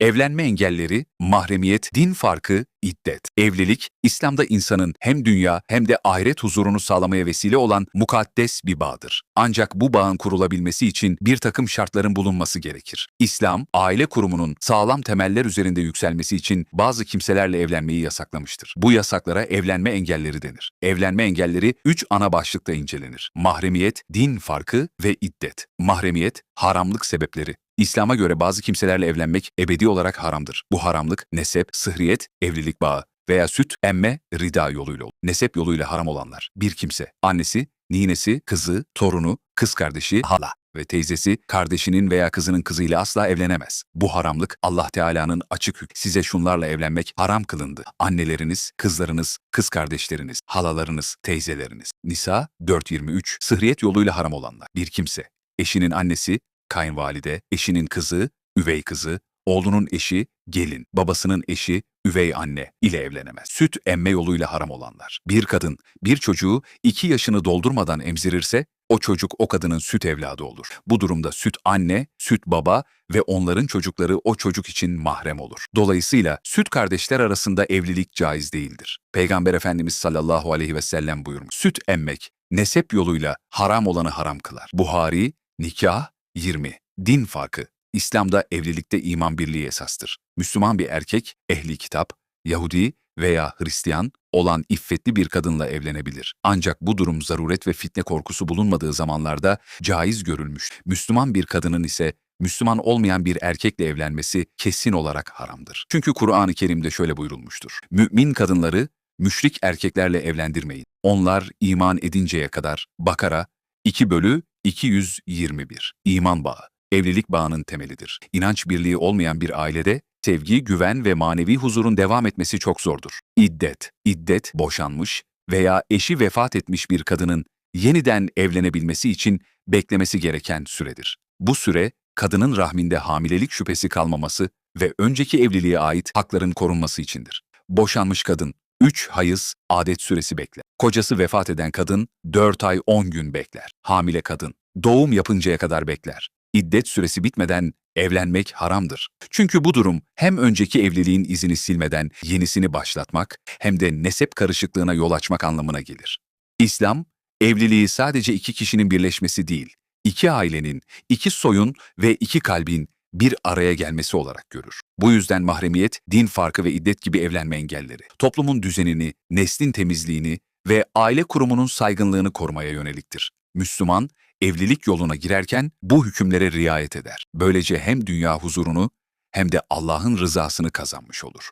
Evlenme engelleri, mahremiyet, din farkı, iddet. Evlilik, İslam'da insanın hem dünya hem de ahiret huzurunu sağlamaya vesile olan mukaddes bir bağdır. Ancak bu bağın kurulabilmesi için bir takım şartların bulunması gerekir. İslam, aile kurumunun sağlam temeller üzerinde yükselmesi için bazı kimselerle evlenmeyi yasaklamıştır. Bu yasaklara evlenme engelleri denir. Evlenme engelleri üç ana başlıkta incelenir. Mahremiyet, din farkı ve iddet. Mahremiyet, haramlık sebepleri. İslam'a göre bazı kimselerle evlenmek ebedi olarak haramdır. Bu haramlık nesep, sıhriyet, evlilik bağı veya süt, emme, rida yoluyla olur. Nesep yoluyla haram olanlar. Bir kimse, annesi, ninesi, kızı, torunu, kız kardeşi, hala ve teyzesi kardeşinin veya kızının kızıyla asla evlenemez. Bu haramlık Allah Teala'nın açık hük. Size şunlarla evlenmek haram kılındı. Anneleriniz, kızlarınız, kız kardeşleriniz, halalarınız, teyzeleriniz. Nisa 4.23 Sıhriyet yoluyla haram olanlar. Bir kimse, eşinin annesi, kayınvalide, eşinin kızı, üvey kızı, oğlunun eşi, gelin, babasının eşi, üvey anne ile evlenemez. Süt emme yoluyla haram olanlar. Bir kadın bir çocuğu iki yaşını doldurmadan emzirirse o çocuk o kadının süt evladı olur. Bu durumda süt anne, süt baba ve onların çocukları o çocuk için mahrem olur. Dolayısıyla süt kardeşler arasında evlilik caiz değildir. Peygamber Efendimiz sallallahu aleyhi ve sellem buyurmuş. Süt emmek, nesep yoluyla haram olanı haram kılar. Buhari, nikah, 20. Din farkı. İslam'da evlilikte iman birliği esastır. Müslüman bir erkek, ehli kitap, Yahudi veya Hristiyan olan iffetli bir kadınla evlenebilir. Ancak bu durum zaruret ve fitne korkusu bulunmadığı zamanlarda caiz görülmüş. Müslüman bir kadının ise Müslüman olmayan bir erkekle evlenmesi kesin olarak haramdır. Çünkü Kur'an-ı Kerim'de şöyle buyurulmuştur. Mümin kadınları müşrik erkeklerle evlendirmeyin. Onlar iman edinceye kadar Bakara 2 bölü 221. İman bağı. Evlilik bağının temelidir. İnanç birliği olmayan bir ailede sevgi, güven ve manevi huzurun devam etmesi çok zordur. İddet. İddet, boşanmış veya eşi vefat etmiş bir kadının yeniden evlenebilmesi için beklemesi gereken süredir. Bu süre, kadının rahminde hamilelik şüphesi kalmaması ve önceki evliliğe ait hakların korunması içindir. Boşanmış kadın 3 hayız adet süresi bekler. Kocası vefat eden kadın 4 ay 10 gün bekler. Hamile kadın doğum yapıncaya kadar bekler. İddet süresi bitmeden evlenmek haramdır. Çünkü bu durum hem önceki evliliğin izini silmeden yenisini başlatmak hem de nesep karışıklığına yol açmak anlamına gelir. İslam, evliliği sadece iki kişinin birleşmesi değil, iki ailenin, iki soyun ve iki kalbin bir araya gelmesi olarak görür. Bu yüzden mahremiyet, din farkı ve iddet gibi evlenme engelleri, toplumun düzenini, neslin temizliğini ve aile kurumunun saygınlığını korumaya yöneliktir. Müslüman, evlilik yoluna girerken bu hükümlere riayet eder. Böylece hem dünya huzurunu hem de Allah'ın rızasını kazanmış olur.